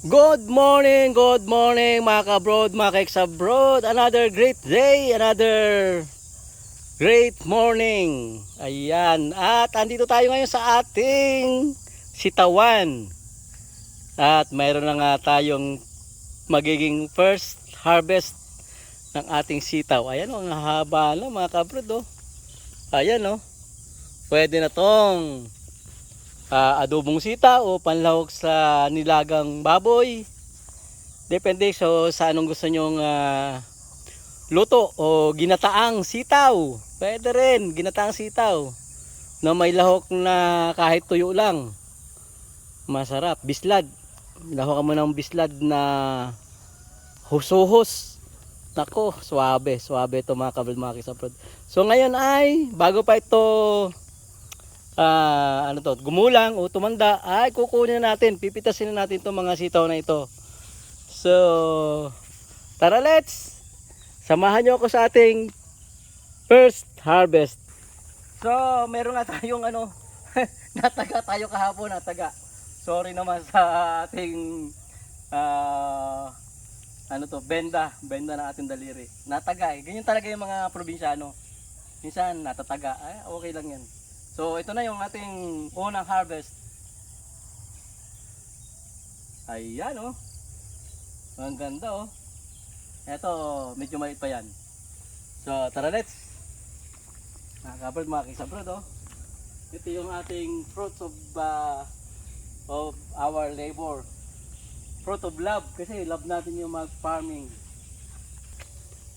Good morning, good morning mga ka-abroad, mga ka-ex-abroad. Another great day, another great morning. Ayan, at andito tayo ngayon sa ating sitawan. At mayroon na nga tayong magiging first harvest ng ating sitaw. Ayan o, ang haba na mga ka-abroad oh. Ayan o. Pwede na tong ah, adobong sita o panlahok sa nilagang baboy. Depende so sa anong gusto nyong ah, luto o ginataang sitaw. Pwede rin, ginataang sitaw. Na may lahok na kahit tuyo lang. Masarap. Bislad. Lahok mo ng bislad na husuhos. Nako, swabe. Swabe ito mga kabal mga kisaprod. So ngayon ay, bago pa ito ah ano to, gumulang o tumanda, ay kukunin na natin, pipitasin na natin itong mga sitaw na ito. So, tara let's! Samahan nyo ako sa ating first harvest. So, meron nga tayong ano, nataga tayo kahapon, nataga. Sorry naman sa ating ah ano to, benda, benda ng ating daliri. Nataga eh. Ganyan talaga yung mga probinsyano. Minsan natataga, ay okay lang yan. So ito na yung ating unang harvest. Ayan oh. Ang ganda oh. Ito, medyo maliit pa yan. So tara let's. Nakakabrad mga kisabrad oh. Ito yung ating fruits of uh, of our labor. Fruit of love kasi love natin yung mag-farming.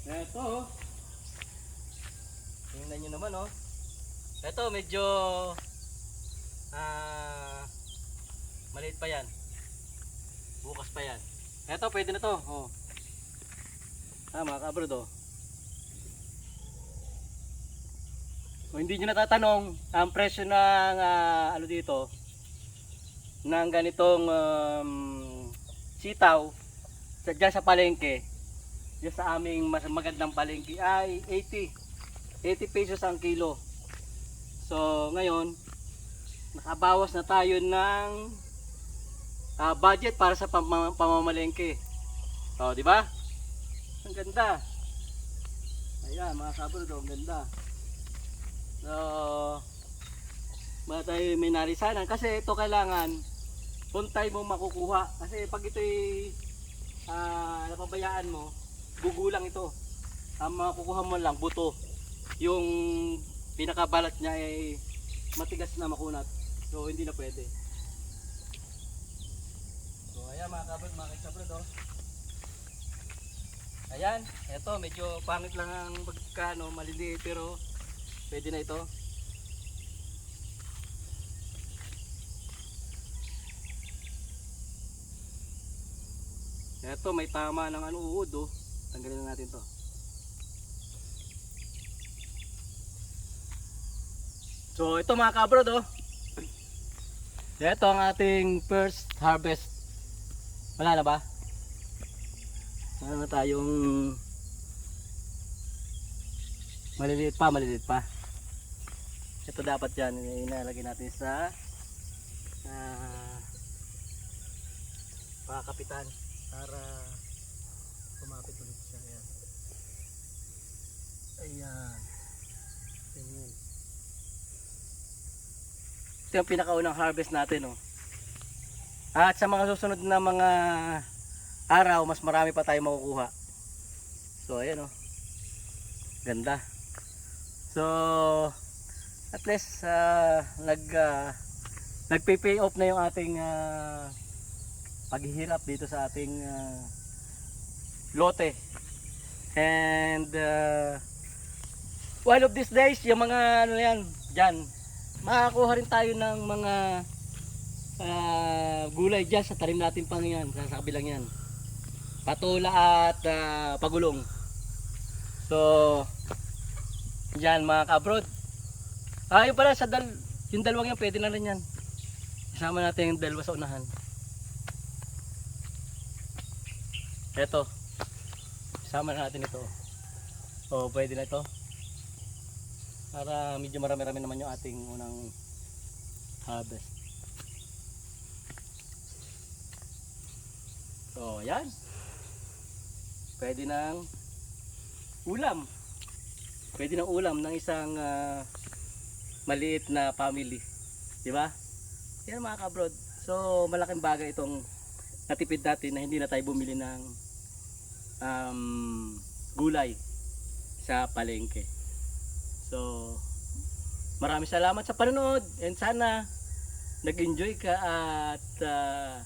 Ito oh. Tingnan nyo naman oh. Ito medyo ah maliit pa yan. Bukas pa yan. Ito pwede na to. Oh. Ah, mga kabrod oh. Kung hindi nyo natatanong, ang presyo ng ah, ano dito ng ganitong um, sitaw sa, dyan sa palengke dyan sa aming mas magandang palengke ay 80 80 pesos ang kilo So, ngayon, nakabawas na tayo ng ah, budget para sa pam- pamamalengke. O, di ba? Ang ganda. Ayan, mga kabro, ang ganda. So, ba tayo may narisanan kasi ito kailangan time mo makukuha kasi pag ito'y ah, napabayaan mo gugulang ito ang makukuha mo lang buto yung pinakabalat niya ay matigas na makunat. So hindi na pwede. So ayan mga kabro, mga kabro oh. Ayan, eto medyo pangit lang ang pagkano, maliliit pero pwede na ito. Eto may tama ng ano uod oh. Tanggalin na natin to. So ito mga kabrod oh. Ito ang ating first harvest. Wala na ba? Wala na tayong maliliit pa, maliliit pa. Ito dapat yan, inalagay natin sa uh, pakapitan para kumapit ulit siya. Ayan. Ayan. Ayan. Ito yung pinakaunang harvest natin, oh. At sa mga susunod na mga araw, mas marami pa tayo makukuha. So, ayan, oh. Ganda. So, at least, uh, nag, uh, nagpe-pay off na yung ating ah, paghihirap dito sa ating ah, lote. And, uh, one of these days, yung mga, ano yan, dyan, makakuha rin tayo ng mga ah, gulay dyan sa tarim natin pang yan, sa, sa kabilang yan. Patula at ah, pagulong. So, yan mga kabrod. Ah, yun pala, sa dal, yung dalawang yan, pwede na rin yan. Isama natin yung dalawa sa unahan. Eto. Isama na natin ito. O, pwede na ito para medyo marami-rami naman yung ating unang harvest. So, yan. Pwede ng ulam. Pwede ng ulam ng isang ah, maliit na family. Di ba? Yan mga kabrod. So, malaking bagay itong natipid natin na hindi na tayo bumili ng um, gulay sa palengke. So, maraming salamat sa panonood and sana nag-enjoy ka at ah,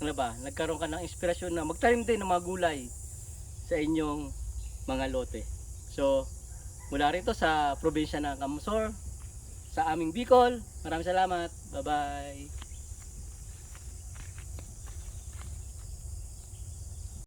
ano ba, nagkaroon ka ng inspirasyon na magtanim din ng mga gulay sa inyong mga lote. So, mula rito sa probinsya ng Kamsor, sa aming Bicol, maraming salamat. Bye-bye.